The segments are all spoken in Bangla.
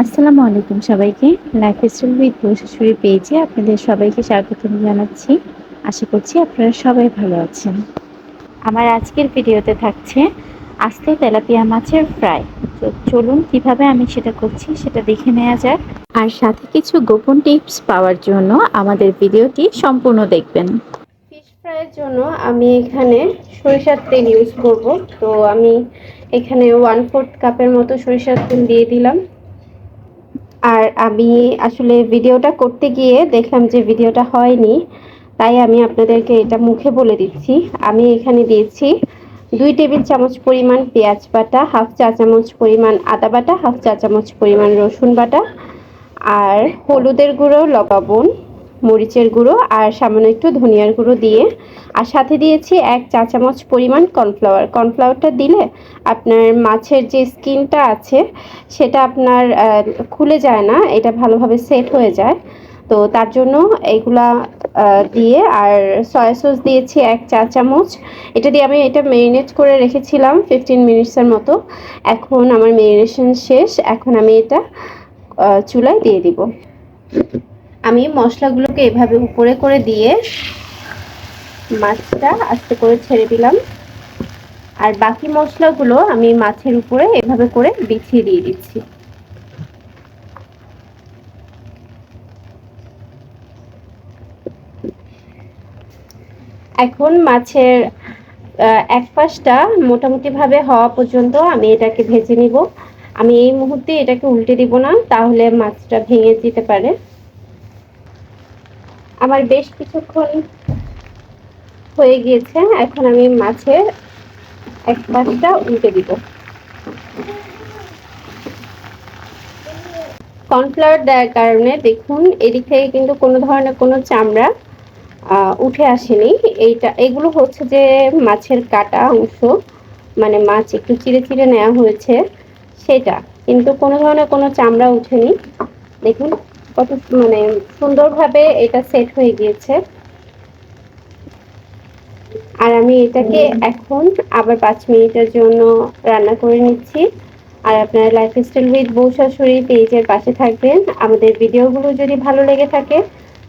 আসসালামু আলাইকুম সবাইকে। লাইফ স্টাইল উইথ বসুশুরি পেয়েছে। আপনাদের সবাইকে স্বাগতম জানাচ্ছি। আশা করছি আপনারা সবাই ভালো আছেন। আমার আজকের ভিডিওতে থাকছে আস্তে তেলাপিয়া মাছের ফ্রাই। তো চলুন কীভাবে আমি সেটা করছি সেটা দেখে নেওয়া যাক। আর সাথে কিছু গোপন টিপস পাওয়ার জন্য আমাদের ভিডিওটি সম্পূর্ণ দেখবেন। ফিশ ফ্রাইয়ের জন্য আমি এখানে সরিষার তেল ইউজ করব। তো আমি এখানে ওয়ান ফোর্থ কাপের মতো সরিষার তেল দিয়ে দিলাম। আর আমি আসলে ভিডিওটা করতে গিয়ে দেখলাম যে ভিডিওটা হয়নি, তাই আমি আপনাদেরকে এটা মুখে বলে দিচ্ছি। আমি এখানে দিয়েছি দুই টেবিল চামচ পরিমাণ পেঁয়াজ বাটা, হাফ চা চামচ পরিমাণ আদা বাটা, হাফ চা চামচ পরিমাণ রসুন বাটা, আর হলুদের গুঁড়ো লবণ মরিচের গুঁড়ো আর সামান্য একটু ধনিয়ার গুঁড়ো দিয়ে। আর সাথে দিয়েছি এক চা চামচ পরিমাণ কর্নফ্লাওয়ার। কর্নফ্লাওয়ারটা দিলে আপনার মাছের যে স্কিনটা আছে, সেটা আপনার খুলে যায় না, এটা ভালোভাবে সেট হয়ে যায়। তো তার জন্য এইগুলা দিয়ে আর সয়া সস দিয়েছি এক চা চামচ। এটা দিয়ে আমি এটা মেরিনেট করে রেখেছিলাম ফিফটিন মিনিটসের মতো। এখন আমার মেরিনেশন শেষ। এখন আমি এটা চুলায় দিয়ে দিব। আমি মশলাগুলোকে এভাবে উপরে করে দিয়ে মাছটা আস্তে করে ছেড়ে দিলাম। আর বাকি মশলাগুলো আমি মাছের উপরে এভাবে করে বিছিয়ে দিয়ে দিচ্ছি। এখন মাছের এক পাশটা মোটামুটিভাবে হওয়া পর্যন্ত আমি এটাকে ভেজে নিব। আমি এই মুহূর্তে এটাকে উল্টে দিব না, তাহলে মাছটা ভেঙে যেতে পারে। আমার বেশ কিছুক্ষণ হয়ে গিয়েছে, এখন আমি মাছের এক পাশটা উল্টে দিব। কর্নফ্লাওয়ার দেওয়ার কারণে দেখুন, এদিক থেকে কিন্তু কোনো ধরনের কোনো চামড়া উঠে আসেনি। এইটা, এগুলো হচ্ছে যে মাছের কাটা অংশ মানে মাছ একটু চিড়ে চিড়ে নেওয়া হয়েছে, সেটা। কিন্তু কোনো ধরনের কোনো চামড়া উঠেনি। দেখুন। কত মানে সুন্দরভাবে এটা সেট হয়ে গিয়েছে। আর আমি এটাকে এখন আবার পাঁচ মিনিটের জন্য রান্না করে নিচ্ছি। আর আপনারা লাইফ স্টাইল উইথ বউ শাশুড়ি পেজের পাশে থাকবেন। আমাদের ভিডিওগুলো যদি ভালো লেগে থাকে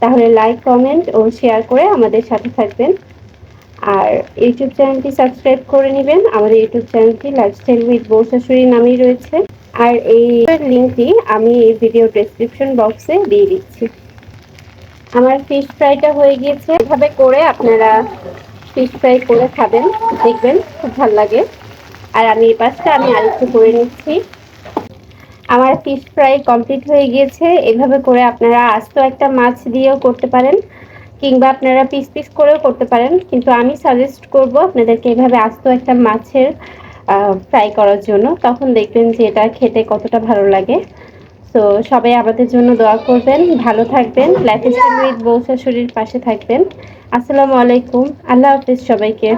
তাহলে লাইক কমেন্ট ও শেয়ার করে আমাদের সাথে থাকবেন। আর ইউটিউব চ্যানেলটি সাবস্ক্রাইব করে নেবেন। আমাদের ইউটিউব চ্যানেলটি লাইফস্টাইল উইথ বউ শাশুড়ি নামেই রয়েছে। আর এই লিঙ্কটি আমি এই ভিডিও ডেসক্রিপশন বক্সে দিয়ে দিচ্ছি। আমার ফিশ ফ্রাইটা হয়ে গিয়েছে। এভাবে করে আপনারা ফিশ ফ্রাই করে খাবেন, দেখবেন খুব ভালো লাগে। আর আমি এই পাশটা আমি আরেকটু করে নিচ্ছি। আমার ফিশ ফ্রাই কমপ্লিট হয়ে গিয়েছে। এভাবে করে আপনারা আস্ত একটা মাছ দিয়েও করতে পারেন, কিংবা আপনারা পিস পিস করেও করতে পারেন। কিন্তু আমি সাজেস্ট করব আপনাদেরকে এভাবে আস্ত একটা মাছের ফ্রাই করার জন্য, তখন দেখবেন যে এটা খেতে কতটা ভালো লাগে। তো সবাই আমাদের জন্য দোয়া করবেন, ভালো থাকবেন লাইফ স্টাইল উইথ বউ শাশুড়ির পাশে থাকবেন। আসসালামু আলাইকুম, আল্লাহ হাফিজ সবাইকে।